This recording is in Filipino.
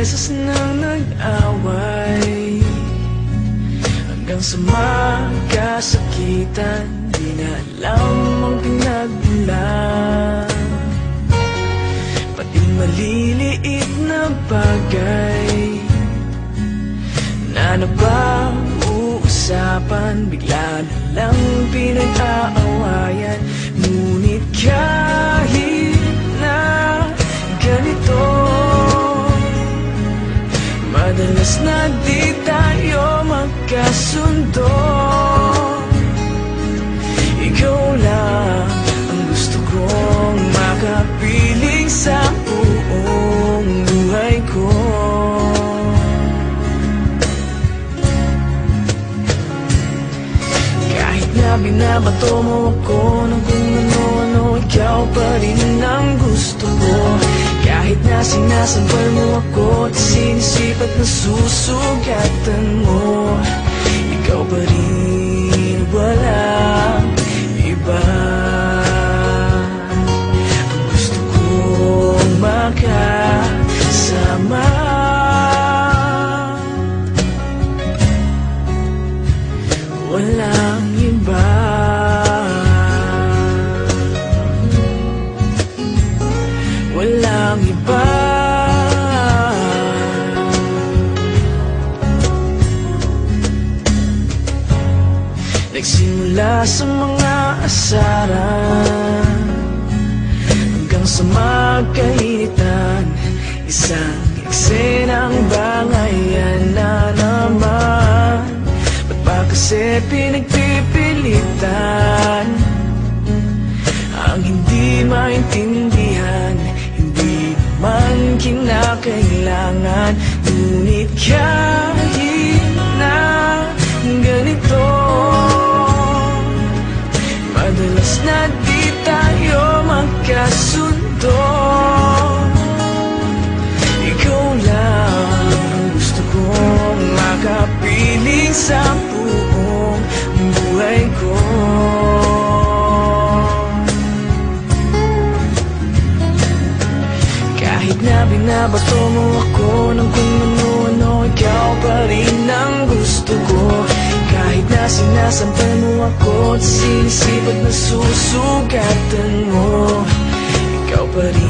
beses nang nag-away. Hanggang sa magkasakitan Di na alam ang pinagbulan Pati maliliit na bagay. Na na ba usapan Bigla na lang pinag-aawayan. Ngunit kahit magkasundo Ikaw lang ang gusto kong makapiling sa buong buhay ko. Kahit na binabato mo ako ng kung ano-ano Ikaw pa rin ang gusto ko. Kahit na sinasampal mo ako At sinisipat na susugatan mo Ikaw pa rin walang iba? Ang gusto kong makasama? Walang iba? Walang iba Nagsimula sa mga asaran Hanggang sa magkainitan Isang eksenang bangayan na naman. Ba't ba kasi pinagpipilitan? Ang hindi maintindihan Hindi man kinakailangan. Ngunit kahit tayo magkasundo. Ikaw lang ang gusto kong makapiling sa buong buhay ko. Kahit na binabato mo ako ng kung ano-ano Ikaw pa rin ang gusto ko na sinasampal mo ako At sinisipat na susugatan mo. Ikaw pa rin